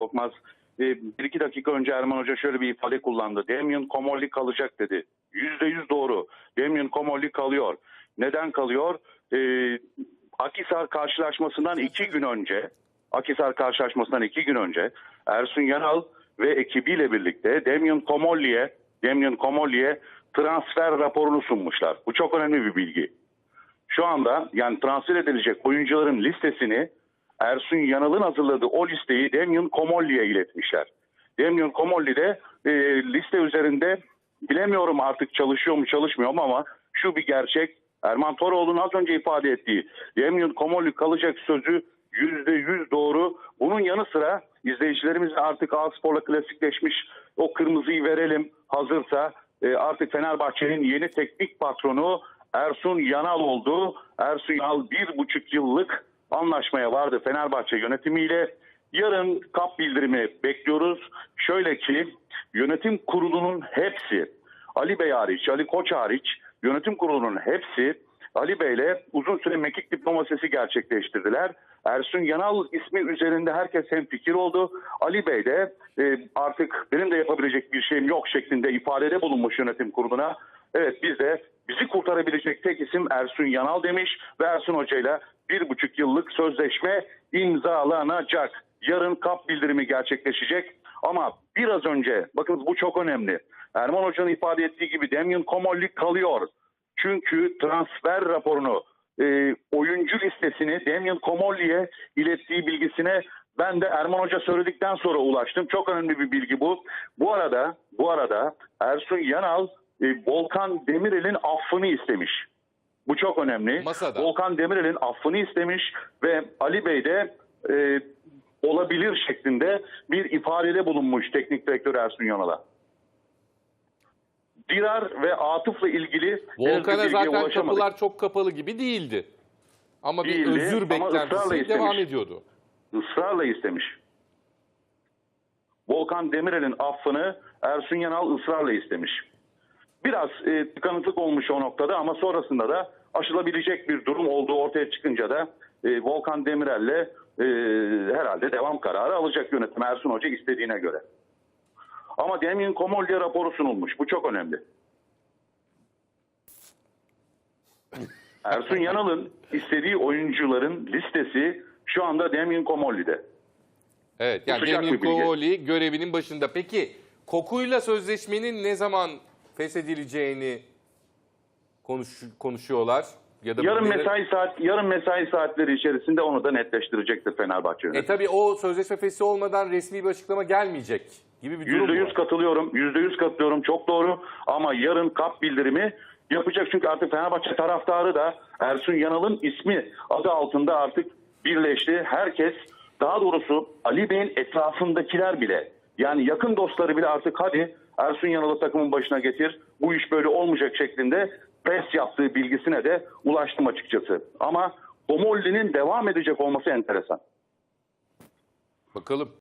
Korkmaz e, bir iki dakika önce Erman Hoca şöyle bir ifade kullandı. Damian Komolli kalacak dedi. Yüzde yüz doğru. Damian Komolli kalıyor. Neden kalıyor? E, Akisar karşılaşmasından iki gün önce Akisar karşılaşmasından iki gün önce Ersun Yanal ve ekibiyle birlikte Damian Komolli'ye Damian Komolli'ye transfer raporunu sunmuşlar. Bu çok önemli bir bilgi. Şu anda yani transfer edilecek oyuncuların listesini Ersun Yanal'ın hazırladığı o listeyi Damian Komolli'ye iletmişler. Damian Komolli de e, liste üzerinde bilemiyorum artık çalışıyor mu çalışmıyor mu ama şu bir gerçek. Erman Toroğlu'nun az önce ifade ettiği Damian Komolli kalacak sözü yüzde yüz doğru. Bunun yanı sıra izleyicilerimiz artık A-Spor'la klasikleşmiş o kırmızıyı verelim hazırsa e, artık Fenerbahçe'nin yeni teknik patronu Ersun Yanal oldu. Ersun Yanal bir buçuk yıllık anlaşmaya vardı Fenerbahçe yönetimiyle. Yarın kap bildirimi bekliyoruz. Şöyle ki yönetim kurulunun hepsi Ali Bey hariç, Ali Koç hariç yönetim kurulunun hepsi Ali Bey'le uzun süre mekik diplomasisi gerçekleştirdiler. Ersun Yanal ismi üzerinde herkes hem fikir oldu. Ali Bey de e, artık benim de yapabilecek bir şeyim yok şeklinde ifadede bulunmuş yönetim kuruluna. Evet biz de bizi kurtarabilecek tek isim Ersun Yanal demiş ve Ersun Hoca'yla bir buçuk yıllık sözleşme imzalanacak. Yarın kap bildirimi gerçekleşecek. Ama biraz önce bakın bu çok önemli. Erman Hoca'nın ifade ettiği gibi Damian Komolli kalıyor. Çünkü transfer raporunu e, oyuncu listesini Damian Komolli'ye ilettiği bilgisine ben de Erman Hoca söyledikten sonra ulaştım. Çok önemli bir bilgi bu. Bu arada bu arada Ersun Yanal e, Volkan Demirel'in affını istemiş. Bu çok önemli. Masada. Volkan Demirel'in affını istemiş ve Ali Bey de e, olabilir şeklinde bir ifadede bulunmuş teknik direktör Ersun Yanal'a. Dirar ve Atıf'la ilgili bir Volkan'a zaten kapılar çok kapalı gibi değildi. Ama bir Değildi özür ama ısrarla beklentisi devam ediyordu. ısrarla istemiş. Volkan Demirel'in affını Ersun Yanal ısrarla istemiş. Biraz e, tıkanıklık olmuş o noktada ama sonrasında da aşılabilecek bir durum olduğu ortaya çıkınca da e, Volkan Demirel'le e, herhalde devam kararı alacak yönetim Ersun Hoca istediğine göre. Ama Damian Komolli'ye raporu sunulmuş. Bu çok önemli. Ersun Yanal'ın istediği oyuncuların listesi şu anda Damian Komolli'de. Evet yani bilgi. Kovoli görevinin başında. Peki Koku'yla sözleşmenin ne zaman feshedileceğini konuş, konuşuyorlar? Ya da Yarın birileri- mesai saat yarın mesai saatleri içerisinde onu da netleştirecektir Fenerbahçe E yönetimi. tabi o sözleşme feshi olmadan resmi bir açıklama gelmeyecek gibi bir durum Yüzde yüz var. katılıyorum. Yüzde yüz katılıyorum. Çok doğru. Ama yarın kap bildirimi yapacak. Çünkü artık Fenerbahçe taraftarı da Ersun Yanal'ın ismi adı altında artık birleşti. Herkes daha doğrusu Ali Bey'in etrafındakiler bile yani yakın dostları bile artık hadi Ersun Yanal'ı takımın başına getir. Bu iş böyle olmayacak şeklinde pres yaptığı bilgisine de ulaştım açıkçası. Ama Komolli'nin devam edecek olması enteresan. Bakalım.